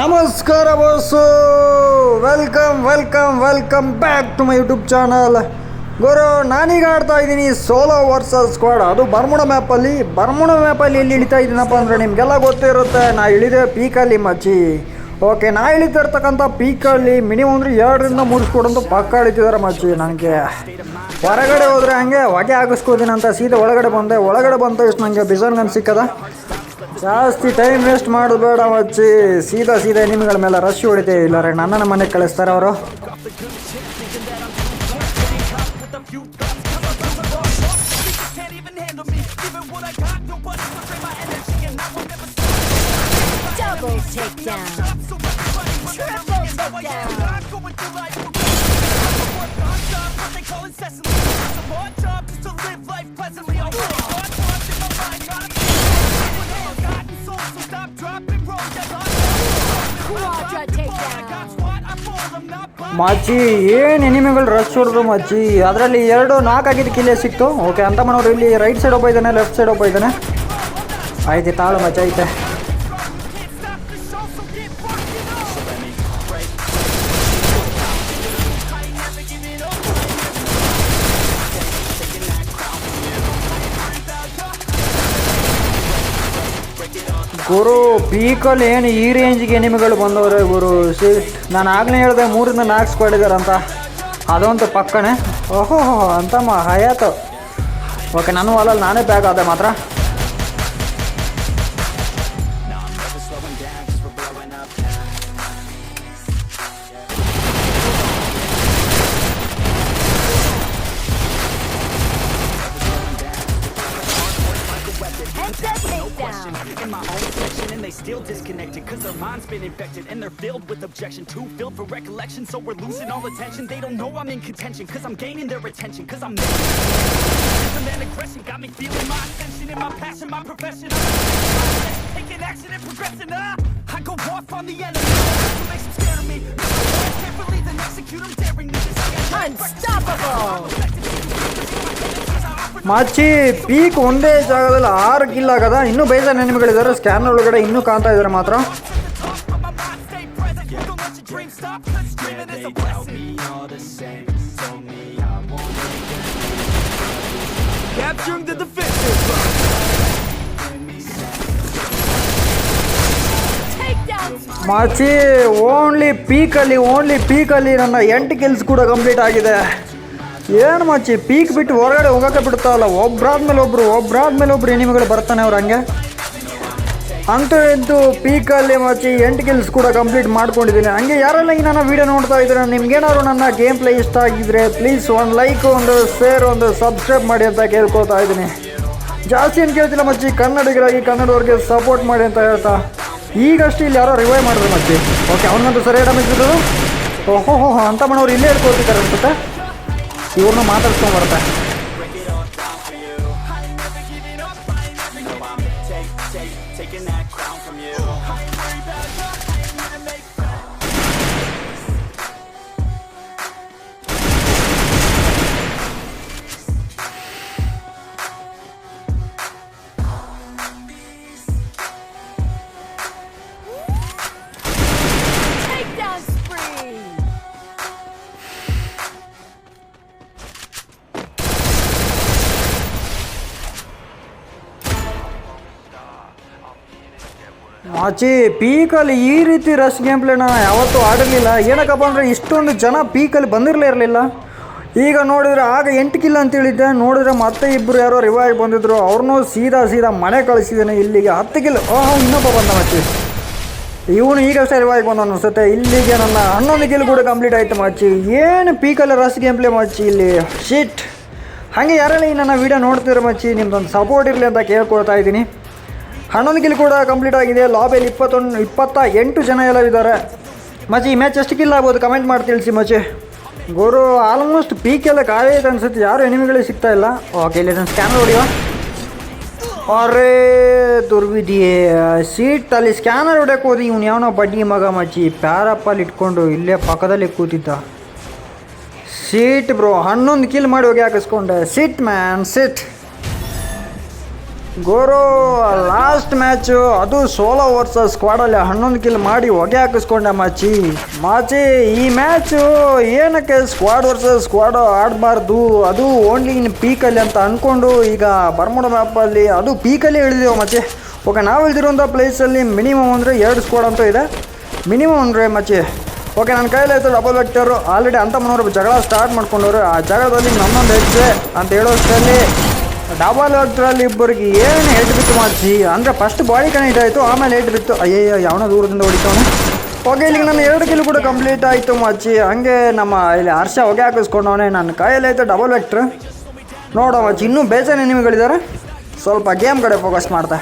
ನಮಸ್ಕಾರ boss. Welcome welcome welcome back to my YouTube channel. ಗುರು, ನಾನೀಗ ಆಡ್ತಾ ಇದ್ದೀನಿ ಸೋಲೋ ವರ್ಸಸ್ ಸ್ಕ್ವಾಡ್. ಅದು ಬರ್ಮುಡ ಮ್ಯಾಪಲ್ಲಿ ಬರ್ಮುಡ ಮ್ಯಾಪಲ್ಲಿ ಎಲ್ಲಿ ಇಳಿತಾ ಇದ್ದೀನಪ್ಪ ಅಂದರೆ ನಿಮಗೆಲ್ಲ ಗೊತ್ತಿರುತ್ತೆ, ನಾ ಇಳಿದೆ ಪೀಕಲ್ಲಿ ಮಚ್ಚಿ. ಓಕೆ, ನಾ ಇಳಿತಾ ಇರ್ತಕ್ಕಂಥ ಪೀಕಲ್ಲಿ ಮಿನಿಮಮ್ ಅಂದರೆ ಎರಡರಿಂದ ಮೂರು ಅಂತ ಪಕ್ಕ ಇಳಿತಿದ್ದಾರೆ ಮಚ್ಚಿ ನನಗೆ. ಹೊರಗಡೆ ಹೋದರೆ ಹಾಗೆ ಹೊಗೆ ಹಾಕಿಸ್ಕೋತೀನಿ ಸೀದಾ ಒಳಗಡೆ ಬಂದೆ. ಒಳಗಡೆ ಬಂದ ಇಷ್ಟು ನನಗೆ ಬಿಸಲ್ ಗನ್ ಸಿಕ್ಕದ. ಜಾಸ್ತಿ ಟೈಮ್ ವೇಸ್ಟ್ ಮಾಡೋದು ಬೇಡ ಮಚ್ಚಿ. ಸೀದಾ ಸೀದಾ ನಿಮ್ಗಳ ಮೇಲೆ ರಶ್ ಹೊಡಿತೇ ಇಲ್ಲ ರೀ ನನ್ನನ್ನು ಮನೆಗೆ ಕಳಿಸ್ತಾರೆ ಅವರು. ಮಚ್ಚಿ ಏನು ಎನಿಮಿಗಳು ರಶ್ ಹೊಡೆದ್ರು ಮಚ್ಚಿ ಅದರಲ್ಲಿ ಎರಡು ನಾಲ್ಕು ಆಗಿದ್ದು ಕಿಲೆ ಸಿಕ್ತು. ಓಕೆ ಅಂತ ಮನೋರು ಇಲ್ಲಿ ರೈಟ್ ಸೈಡ್ ಒಬ್ಬ ಇದ್ದಾನೆ ಲೆಫ್ಟ್ ಸೈಡ್ ಒಬ್ಬ ಇದ್ದಾನೆ. ಆಯ್ತು ತಾಳು ಮಚ್ಚ ಐತೆ. ಗುರು ಪೀಕಲ್ಲಿ ಏನು ಈ ರೇಂಜ್ಗೆ ಎನಿಮಿಗಳು ಬಂದವ್ರೆ ಗುರು? ಸಿ, ನಾನು ಆಗಲೇ ಹೇಳಿದೆ ಮೂರಿಂದ ನಾಲ್ಕು ಸ್ಕ್ವಾಡ್ ಇದ್ದಾರೆ ಅಂತ ಅದಂತೂ ಪಕ್ಕನೆ. ಓಹೋ, ಅಂತಮ್ಮ, ಹಯಾತು. ಓಕೆ ನನ್ನ ಅಲ್ಲಲ್ಲಿ ನಾನೇ ಬ್ಯಾಗ್ ಆದೆ ಮಾತ್ರ. Been and they're filled with objection too filled for recollection so we're losing all attention they don't know I'm in contention cause I'm gaining their attention cause I'm and then aggression got me feeling my ascension and my passion my profession I'm taking action and progressing uh, I go off on the enemy to makes them scared of me can't believe and execute them daring me Unstoppable. ಮಚ್ಚಿ peak ಒಂದೇ ಜಾಗದಲ್ಲಿ ಆರು kill ಆಗದ ಇನ್ನೂ ಬೇಜಾರು ಎನಿಮಿಗಳಿದ್ದಾರೆ scanner ಒಳಗಡೆ ಇನ್ನೂ ಕಾಣ್ತಾ ಇದ್ದಾರೆ ಮಾತ್ರ ಮಾಚಿ ಓನ್ಲಿ ಪೀಕಲ್ಲಿ ಓನ್ಲಿ ಪೀಕಲ್ಲಿ ನನ್ನ ಎಂಟು ಕಿಲ್ಸ್ ಕೂಡ ಕಂಪ್ಲೀಟ್ ಆಗಿದೆ. ಏನು ಮಾಚಿ ಪೀಕ್ ಬಿಟ್ಟು ಹೊರಗಡೆ ಹೋಗೋಕೆ ಬಿಡ್ತಾವಲ್ಲ ಒಬ್ರಾದ್ಮೇಲೆ ಒಬ್ರು, ಒಬ್ರಾದ್ಮೇಲೆ ಒಬ್ಬರು ಎನಿಮಿಗಳು ಬರ್ತಾನೆ ಅವ್ರು ಹಂಗೆ. ಅಂತೂ ಇಂತೂ ಪೀಕಲ್ಲಿ ಮಾಚಿ ಎಂಟು ಕಿಲ್ಸ್ ಕೂಡ ಕಂಪ್ಲೀಟ್ ಮಾಡ್ಕೊಂಡಿದ್ದೀನಿ. ಹಂಗೆ ಯಾರೆಲ್ಲ ಈ ನನ್ನ ವೀಡಿಯೋ ನೋಡ್ತಾ ಇದ್ದೀರಾ, ನಿಮ್ಗೇನಾದ್ರು ನನ್ನ ಗೇಮ್ ಪ್ಲೇ ಇಷ್ಟ ಆಗಿದ್ರೆ ಪ್ಲೀಸ್ ಒಂದು ಲೈಕ್ ಒಂದು ಶೇರ್ ಒಂದು ಸಬ್ಸ್ಕ್ರೈಬ್ ಮಾಡಿ ಅಂತ ಕೇಳ್ಕೊತಾ ಇದ್ದೀನಿ. ಜಾಸ್ತಿ ಏನು ಕೇಳ್ತಿಲ್ಲ ಮಚ್ಚಿ ಕನ್ನಡಿಗರಾಗಿ ಕನ್ನಡವ್ರಿಗೆ ಸಪೋರ್ಟ್ ಮಾಡಿ ಅಂತ ಹೇಳ್ತಾ. ಈಗಷ್ಟು ಇಲ್ಲಿ ಯಾರೋ ರಿವೈವ್ ಮಾಡಿದ್ರು ಮತ್ತೆ. ಓಕೆ ಅವನಿಗಂತೂ ಸರಿ ಡಾಮೇಜ್ ಬಿದ್ದದು. ಓಹೋ ಹೋ, ಅಂತ ಮಾಡೋರು ಇಲ್ಲೇ ಇಟ್ಕೊಳ್ತಿದ್ದಾರೆ ಅನ್ಸುತ್ತೆ. ಇವ್ರನ್ನ ಮಾತಾಡ್ಸ್ಕೊಂಡ್ ಬರುತ್ತೆ. ಆಚೆ, ಪೀಕಲ್ಲಿ ಈ ರೀತಿ ರಶ್ ಗೇಮ್ ಪ್ಲೇನ ಯಾವತ್ತೂ ಆಡಿರಲಿಲ್ಲ ಏನಕ್ಕಪ್ಪ ಅಂದರೆ ಇಷ್ಟೊಂದು ಜನ ಪೀಕಲ್ಲಿ ಬಂದಿರಲೇ ಇರಲಿಲ್ಲ. ಈಗ ನೋಡಿದ್ರೆ ಆಗ ಎಂಟು ಕಿಲ್ಲ ಅಂತ ಹೇಳಿದ್ದೆ. ನೋಡಿದ್ರೆ ಮತ್ತೆ ಇಬ್ಬರು ಯಾರೋ ರಿವೈವ್ ಬಂದಿದ್ರು. ಅವ್ರನ್ನೂ ಸೀದಾ ಸೀದಾ ಮನೆ ಕಳಿಸಿದ್ದೇನೆ ಇಲ್ಲಿಗೆ. ಹತ್ತು ಕಿಲ್ ಓಹ್, ಇನ್ನೊಬ್ಬ ಬಂದ ಮಚ್ಚಿ ಇವನು ಈಗಷ್ಟೇ ರಿವೈವ್ ಬಂದ ಅನಿಸುತ್ತೆ. ಇಲ್ಲಿಗೆ ನನ್ನ ಹನ್ನೊಂದು ಕಿಲ್ ಕೂಡ ಕಂಪ್ಲೀಟ್ ಆಯಿತು ಮಚ್ಚಿ ಏನು ಪೀಕಲ್ಲಿ ರಸ್ ಗೇಮ್ ಪ್ಲೇ ಮಚ್ಚಿ ಇಲ್ಲಿ? ಶೀಟ್ ಹಾಗೆ ಯಾರೆಲ್ಲ ನನ್ನ ವೀಡಿಯೋ ನೋಡ್ತಿದ್ರೆ ಮಚ್ಚಿ ನಿಮ್ದೊಂದು ಸಪೋರ್ಟ್ ಇರಲಿ ಅಂತ ಕೇಳ್ಕೊಳ್ತಾ ಇದ್ದೀನಿ. ಹನ್ನೊಂದು ಕಿಲ್ ಕೂಡ ಕಂಪ್ಲೀಟ್ ಆಗಿದೆ. ಲಾಬಿಯಲ್ಲಿ ಇಪ್ಪತ್ತೊಂದು, ಇಪ್ಪತ್ತ ಎಂಟು ಜನ ಎಲ್ಲ ಇದ್ದಾರೆ. ಮಚ್ಚಿ ಈ ಮ್ಯಾಚ್ ಎಷ್ಟು ಕಿಲ್ ಆಗ್ಬೋದು? ಕಮೆಂಟ್ ಮಾಡಿ ತಿಳಿಸಿ ಮಜಿ. ಗುರು ಆಲ್ಮೋಸ್ಟ್ ಪೀಕ್ ಎಲ್ಲ ಐತೆ ಅನ್ಸುತ್ತೆ. ಯಾರು ಎನಿಮಿಗಳಿಗೆ ಸಿಗ್ತಾ ಇಲ್ಲ. ಓಕೆ ಇಲ್ಲಿ ನಾನು ಸ್ಕ್ಯಾನರ್ ಹೊಡಿಯೋ ಅರೇ ದುರ್ವಿಧಿಯೇ ಸೀಟಲ್ಲಿ ಸ್ಕ್ಯಾನರ್ ಹೊಡ್ಯಕ್ಕೆ ಹೋದಿ. ಇವ್ನು ಯಾವನೋ ಬಡ್ಡಿ ಮಗ ಮಚ್ಚಿ ಪ್ಯಾರಪ್ಪಲ್ಲಿ ಇಟ್ಕೊಂಡು ಇಲ್ಲೇ ಪಕ್ಕದಲ್ಲಿ ಕೂತಿದ್ದ. ಸೀಟ್ ಬ್ರೋ ಹನ್ನೊಂದು ಕಿಲ್ ಮಾಡಿ ಹೋಗಿ ಹಾಕಿಸ್ಕೊಂಡೆ. ಸಿಟ್ ಮ್ಯಾನ್ ಸಿಟ್ ಗುರು ಲಾಸ್ಟ್ ಮ್ಯಾಚು ಅದು ಸೋಲೋ ವರ್ಸಸ್ ಸ್ಕ್ವಾಡಲ್ಲಿ ಹನ್ನೊಂದು ಕಿಲ್ ಮಾಡಿ ಹೊಗೆ ಹಾಕಿಸ್ಕೊಂಡೆ ಮಾಚಿ. ಮಾಚಿ, ಈ ಮ್ಯಾಚು ಏನಕ್ಕೆ ಸ್ಕ್ವಾಡ್ ವರ್ಸಸ್ ಸ್ಕ್ವಾಡ್ ಆಡಬಾರ್ದು? ಅದು ಓನ್ಲಿ ಇನ್ ಪೀಕಲ್ಲಿ ಅಂತ ಅಂದ್ಕೊಂಡು ಈಗ ಬರ್ಮುಡ ಮ್ಯಾಪಲ್ಲಿ ಅದು ಪೀಕಲ್ಲಿ ಇಳಿದೀವಿ ಮಾಚಿ? ಓಕೆ, ನಾವು ಇಳಿದಿರುವಂಥ ಪ್ಲೇಸಲ್ಲಿ ಮಿನಿಮಮ್ ಅಂದರೆ ಎರಡು ಸ್ಕ್ವಾಡ್ ಅಂತ ಇದೆ. ಮಿನಿಮಮ್ ಅಂದರೆ ಮಚ್ಚಿ ಓಕೆ ನನ್ನ ಕೈಯಲ್ಲಿ ಆಯ್ತು ಡಬಲ್ ವೆಕ್ಟರು ಆಲ್ರೆಡಿ ಅಂತ ಮನೋರು ಜಗಳ ಸ್ಟಾರ್ಟ್ ಮಾಡ್ಕೊಂಡವ್ರು. ಆ ಜಗಳದಲ್ಲಿ ನನ್ನೊಂದು ಹೆಜ್ಜೆ ಅಂತ ಹೇಳೋಷ್ಟರಲ್ಲಿ ಡಬಲ್ ವೆಕ್ಟ್ರಲ್ಲಿ ಇಬ್ಬರಿಗೆ ಏನು ಹೆಡ್ ಬಿತ್ತು ಮಾಡಿಸಿ. ಅಂದರೆ ಫಸ್ಟ್ ಬಾಡಿ ಕನೆಕ್ಟ್ ಆಯಿತು ಆಮೇಲೆ ಹೆಡ್ ಬಿತ್ತು. ಅಯ್ಯಯ್ಯೋ, ಯಾವನೋ ದೂರದಿಂದ ಹೊಡಿತಾವನು ಓಕೆ ಇಲ್ಲಿಗೆ ನನ್ನ ಎರಡು ಕಿಲೋ ಕೂಡ ಕಂಪ್ಲೀಟ್ ಆಯಿತು ಮಚ್ಚಿ ಹಂಗೆ ನಮ್ಮ ಇಲ್ಲಿ ಹರ್ಷ ಹೊಗೆ ಹಾಕಿಸ್ಕೊಂಡವನೇ. ನನ್ನ ಕೈಯಲ್ಲಿ ಆಯಿತು ಡಬಲ್ ವೆಕ್ಟ್ರ್ ನೋಡೋ ಮಚ್ಚಿ ಇನ್ನೂ ಬೇಜಾರು ಎನಿಮಿಗಳಿದ್ದಾರೆ ಸ್ವಲ್ಪ ಗೇಮ್ ಕಡೆ ಫೋಕಸ್ ಮಾಡ್ತಾ.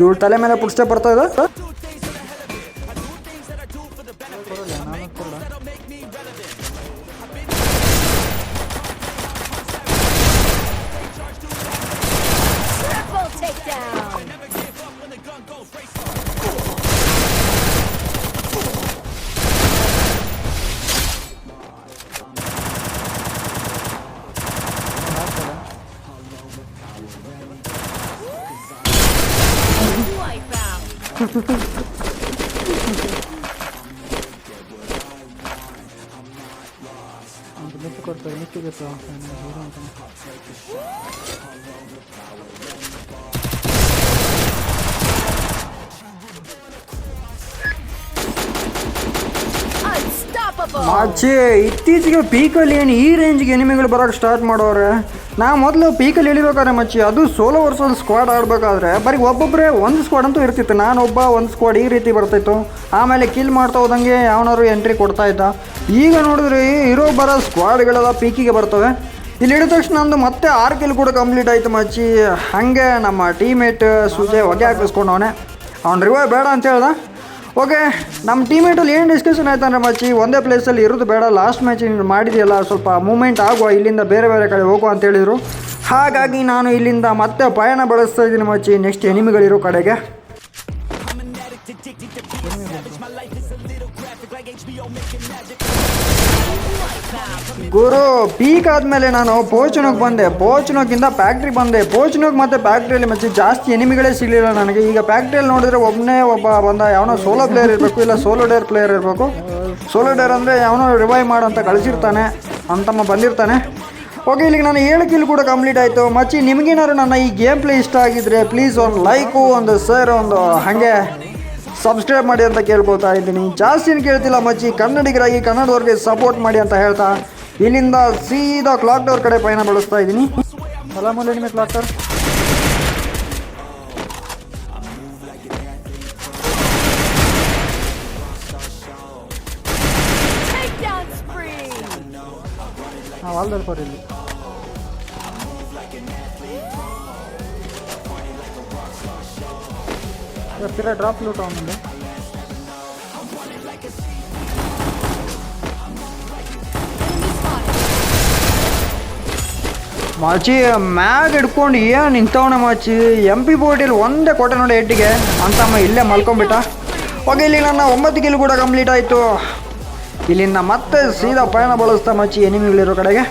ಇವಳು ತಲೆ ಮೇಲೆ ಪುಡ್ಸ್ಟೆ ಬರ್ತಾ ಇದೆ. Altrimenti col permesso che però non è vero ಮಾಚೆ ಇತ್ತೀಚೆಗೆ ಪೀಕಲ್ಲಿ ಏನು ಈ ರೇಂಜ್ಗೆ ಎನಿಮಿಗಳು ಬರೋಕ್ಕೆ ಸ್ಟಾರ್ಟ್ ಮಾಡೋರೆ ನಾ ಮೊದಲು ಪೀಕಲ್ಲಿ ಇಳಿಬೇಕಾದ್ರೆ ಮಚ್ಚಿ, ಅದು ಸೋಲೋ ವರ್ಷದ ಸ್ಕ್ವಾಡ್ ಆಡಬೇಕಾದ್ರೆ, ಬರೀ ಒಬ್ಬೊಬ್ಬರೇ ಒಂದು ಸ್ಕ್ವಾಡ್ ಅಂತೂ ಇರ್ತಿತ್ತು. ನಾನೊಬ್ಬ, ಒಂದು ಸ್ಕ್ವಾಡ್ ಈ ರೀತಿ ಬರ್ತಿತ್ತು. ಆಮೇಲೆ ಕಿಲ್ ಮಾಡ್ತಾ ಹೋದಂಗೆ ಯಾವನಾದ್ರು ಎಂಟ್ರಿ ಕೊಡ್ತಾ ಇದ್ದ. ಈಗ ನೋಡಿದ್ರೆ ಇರೋ ಬರೋ ಸ್ಕ್ವಾಡ್ಗಳೆಲ್ಲ ಪೀಕಿಗೆ ಬರ್ತವೆ. ಇಲ್ಲಿ ಇಳಿದ ತಕ್ಷಣ ನಂದು ಮತ್ತೆ ಆರು ಕಿಲ್ ಕೂಡ ಕಂಪ್ಲೀಟ್ ಆಯಿತು ಮಚ್ಚಿ. ಹಾಗೆ ನಮ್ಮ ಟೀಮೇಟ್ ಸುಜೆ ಹೊಗೆ ಹಾಕಿಸ್ಕೊಂಡವನೆ. ಅವ್ನು ರಿವೈವ್ ಬೇಡ ಅಂತ ಹೇಳ್ದ. ಓಕೆ ನಮ್ಮ ಟೀಮೇಟಲ್ಲಿ ಏನು ಡಿಸ್ಕಷನ್ ಆಯ್ತಂದ್ರೆ ಮಚ್ಚಿ ಒಂದೇ ಪ್ಲೇಸಲ್ಲಿ ಇರೋದು ಬೇಡ ಲಾಸ್ಟ್ ಮ್ಯಾಚ್ ನೀನು ಮಾಡಿದೆಯಲ್ಲ, ಸ್ವಲ್ಪ ಮೂಮೆಂಟ್ ಆಗುವ, ಇಲ್ಲಿಂದ ಬೇರೆ ಬೇರೆ ಕಡೆ ಹೋಗುವ ಅಂತ ಹೇಳಿದರು. ಹಾಗಾಗಿ ನಾನು ಇಲ್ಲಿಂದ ಮತ್ತೆ ಪಯಣ ಬಳಸ್ತಾ ಇದ್ದೀನಿ ಮಚ್ಚಿ ನೆಕ್ಸ್ಟ್ ಎನಿಮಿಗಳಿರೋ ಕಡೆಗೆ. ಗುರು ಪೀಕ್ ಆದಮೇಲೆ ನಾನು ಪೋಚನೋಗ್ ಬಂದೆ. ಪೋಚುನೋಗಿಂದ ಫ್ಯಾಕ್ಟ್ರಿ ಬಂದೆ. ಪೋಚನೋಗ್ ಮತ್ತು ಫ್ಯಾಕ್ಟ್ರಿಯಲ್ಲಿ ಮತ್ತೆ ಜಾಸ್ತಿ ಎನಿಮಿಗಳೇ ಸಿಗಲಿಲ್ಲ ನನಗೆ. ಈಗ ಫ್ಯಾಕ್ಟ್ರಿಯಲ್ಲಿ ನೋಡಿದ್ರೆ ಒಬ್ಬನೇ ಒಬ್ಬ ಬಂದ, ಯಾವನೋ ಸೋಲೋ ಪ್ಲೇಯರ್ ಇರಬೇಕು ಇಲ್ಲ ಸೋಲೋ ಡೇರ್ ಪ್ಲೇಯರ್ ಇರಬೇಕು. ಸೋಲೋ ಡೇರ್ ಅಂದರೆ ಯಾವನೋ ರಿವೈವ್ ಮಾಡು ಅಂತ ಕಳಿಸಿರ್ತಾನೆ ಅಂತಮ್ಮ ಬಂದಿರ್ತಾನೆ. ಓಕೆ ಇಲ್ಲಿಗೆ ನಾನು ಏಳು ಕಿಲ್ ಕೂಡ ಕಂಪ್ಲೀಟ್ ಆಯಿತು. ಮಚ್ಚಿ, ನಿಮಗೇನಾದ್ರು ನನ್ನ ಈ ಗೇಮ್ ಪ್ಲೇ ಇಷ್ಟ ಆಗಿದ್ರೆ ಪ್ಲೀಸ್ ಒಂದು ಲೈಕು ಒಂದು ಸರ್ ಒಂದು ಹಾಗೆ ಸಬ್ಸ್ಕ್ರೈಬ್ ಮಾಡಿ ಅಂತ ಕೇಳ್ಕೊತಾ ಇದ್ದೀನಿ. ಜಾಸ್ತಿ ಏನು ಕೇಳ್ತಿಲ್ಲ ಮಚ್ಚಿ, ಕನ್ನಡಿಗರಾಗಿ ಕನ್ನಡದವ್ರಿಗೆ ಸಪೋರ್ಟ್ ಮಾಡಿ ಅಂತ ಹೇಳ್ತಾ ಇಲ್ಲಿಂದ ಸೀದಾ ಕ್ಲಾಕ್ ಟವರ್ ಕಡೆ ಪಯಣ ಬಳಸ್ತಾ ಇದ್ದೀನಿ. ಸಲಾಮಲ್ಲ ನಿಮಗೆ ಕ್ಲಾಕ್ ಟವರ್. ನಾವು ಇಲ್ಲಿ. ಡ್ರಾಪ್ ಲೂಟ್ ಅವನಿಂದ ಮಾಚಿ ಮ್ಯಾಗ್ ಹಿಡ್ಕೊಂಡು ಏನು ನಿಂತವನ ಮಾಚಿ? ಎಂ ಪಿ ಬೋಟಿಲಿ ಒಂದೇ ಕೊಟ್ಟೆ ನೋಡಿ ಎಟ್ಟಿಗೆ ಅಂತಮ್ಮ ಇಲ್ಲೇ ಮಲ್ಕೊಂಬಿಟ್ಟ ಹೋಗಿ ಇಲ್ಲಿ ನನ್ನ ಒಂಬತ್ತು ಕಿಲ್ ಕೂಡ ಕಂಪ್ಲೀಟ್ ಆಯಿತು. ಇಲ್ಲಿಂದ ಮತ್ತೆ ಸೀದಾ ಪಯಣ ಬಳಸ್ತಾ ಮಚ್ಚಿ ಎನಿಮಿಗಳಿರೋ ಕಡೆಗೆ.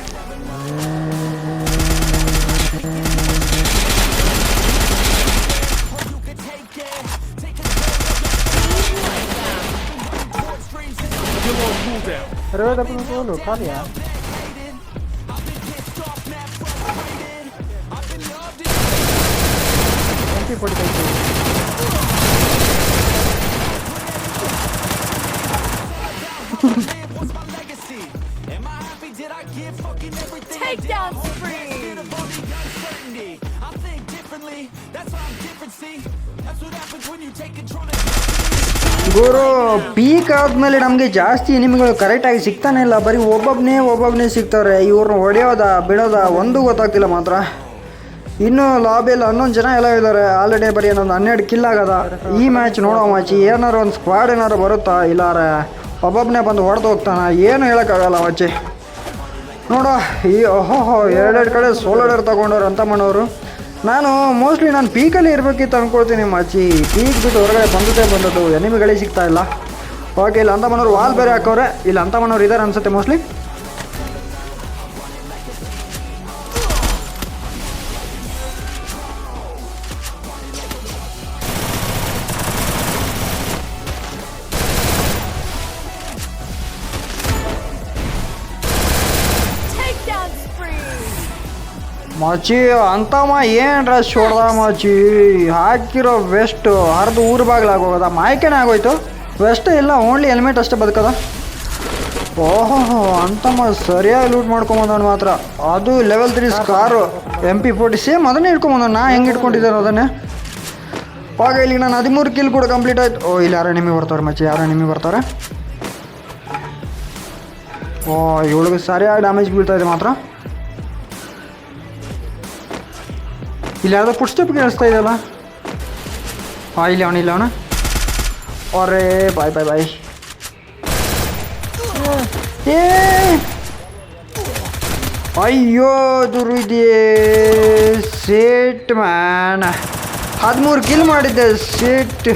ಖಾಲಿಯಾ Takedown spree. ಗುರು ಪೀಕ್ ಆದ್ಮೇಲೆ ನಮಗೆ ಜಾಸ್ತಿ ಎನಿಮಿಗಳು ಕರೆಕ್ಟಾಗಿ ಸಿಗ್ತಾನೆ ಇಲ್ಲ. ಬರೀ ಒಬ್ಬೊಬ್ಬನೇ ಒಬ್ಬೊಬ್ಬನೇ ಸಿಗ್ತಾವ್ರೆ ಇವ್ರನ್ನ ಹೊಡೆಯೋದಾ ಬಿಡೋದಾ ಒಂದು ಗೊತ್ತಾಗ್ತಿಲ್ಲ ಮಾತ್ರ. ಇನ್ನು ಲಾಬಿಯಲ್ಲಿ ಹನ್ನೊಂದು ಜನ ಎಲ್ಲ ಇದ್ದಾರೆ ಆಲ್ರೆಡಿ ಬರೀ ಏನೊಂದು ಹನ್ನೆರಡು ಕಿಲ್ ಆಗದ. ಈ ಮ್ಯಾಚ್ ನೋಡೋ ಮ್ಯಾಚ್ ಏನಾರು ಒಂದು ಸ್ಕ್ವಾಡ್ ಏನಾರು ಬರುತ್ತಾ? ಇಲ್ಲಾರ ಒಬ್ಬೊಬ್ಬನೇ ಬಂದು ಹೊಡೆದು ಹೋಗ್ತಾನ. ಏನು ಹೇಳೋಕ್ಕಾಗಲ್ಲ ಮಚ್ಚಿ ನೋಡೋ, ಈ ಓಹೋ ಎರಡೆರಡು ಕಡೆ ಸೋಲೋಡರ್ ತೊಗೊಂಡವ್ರು ಅಂತ ಮಾಡೋರು ನಾನು ಮೋಸ್ಟ್ಲಿ ನಾನು ಪೀಕಲ್ಲಿ ಇರಬೇಕಿತ್ತು ಅಂದ್ಕೊಳ್ತೀನಿ ಮಚ್ಚಿ ಪೀಕ್ ಬಿಟ್ಟು ಹೊರಗಡೆ ಬಂದದೇ ಬಂದದ್ದು. ಎನಿಮಿಗಳೇ ಸಿಗ್ತಾ ಇಲ್ಲ. ಓಕೆ ಇಲ್ಲ, ಅಂತ ಮನೋರು ವಾಲ್ ಬೇರೆ ಹಾಕೋರೆ ಇಲ್ಲ, ಅಂತ ಮನೋರು ಇದ್ದಾರೆ ಅನ್ಸುತ್ತೆ ಮೋಸ್ಟ್ಲಿ ಮಚಿ, ಅಂತಮ್ಮ ಏನು ರಶ್ ಹೊಡ್ದ ಮಾಚಿ? ಹಾಕಿರೋ ವೆಸ್ಟು ಹರಿದು ಊರು ಬಾಗಿಲಾಗೋಗದ ಮಾಯ್ಕೆನೇ ಆಗೋಯ್ತು. ವೆಸ್ಟ್ ಇಲ್ಲ ಓನ್ಲಿ ಹೆಲ್ಮೆಟ್ ಅಷ್ಟೇ ಬದುಕದ. ಓಹೋ ಅಂತಮ್ಮ ಸರಿಯಾಗಿ ಲೂಟ್ ಮಾಡ್ಕೊಂಬಂದವನು ಮಾತ್ರ. ಅದು level three car M P forty same ಅದನ್ನೇ ಇಟ್ಕೊಂಬಂದ ನಾ ಹೆಂಗೆ ಇಟ್ಕೊಂಡಿದ್ದೇನೆ ಅದನ್ನೇ. ಆಗ ಇಲ್ಲಿ ನಾನು ಹದಿಮೂರು ಕಿಲ್ ಕೂಡ ಕಂಪ್ಲೀಟ್ ಆಯ್ತು. ಓ, ಇಲ್ಲಿ ಯಾರೋ ನಿಮಗೆ ಬರ್ತಾರೆ ಮಚ್ಚಿ ಯಾರೋ ನಿಮಗೆ ಬರ್ತಾರೆ. ಓ, ಇವಳಿಗೆ ಸರಿಯಾಗಿ ಡ್ಯಾಮೇಜ್ ಬೀಳ್ತಾ ಇದೆ ಮಾತ್ರ. ಇಲ್ಲಿ ಯಾರ್ದೋ ಫುಡ್ ಸ್ಟೆಪ್ ಕೇಳಿಸ್ತಾ ಇದೆಯಲ್ಲ ಹಾಂ ಇಲ್ಲಿ ಅವನು ಇಲ್ಲ ಅವನ ಅರೇ ಬಾಯ್ ಬಾಯ್ ಬಾಯ್ ಏ ಅಯ್ಯೋ ದುರ್ವಿದ್ಯೆ ಸೇಟ್ ಮ್ಯಾನ್ ಹದಿಮೂರು ಕಿಲ್ ಮಾಡಿದ್ದೆ ಸೇಟ್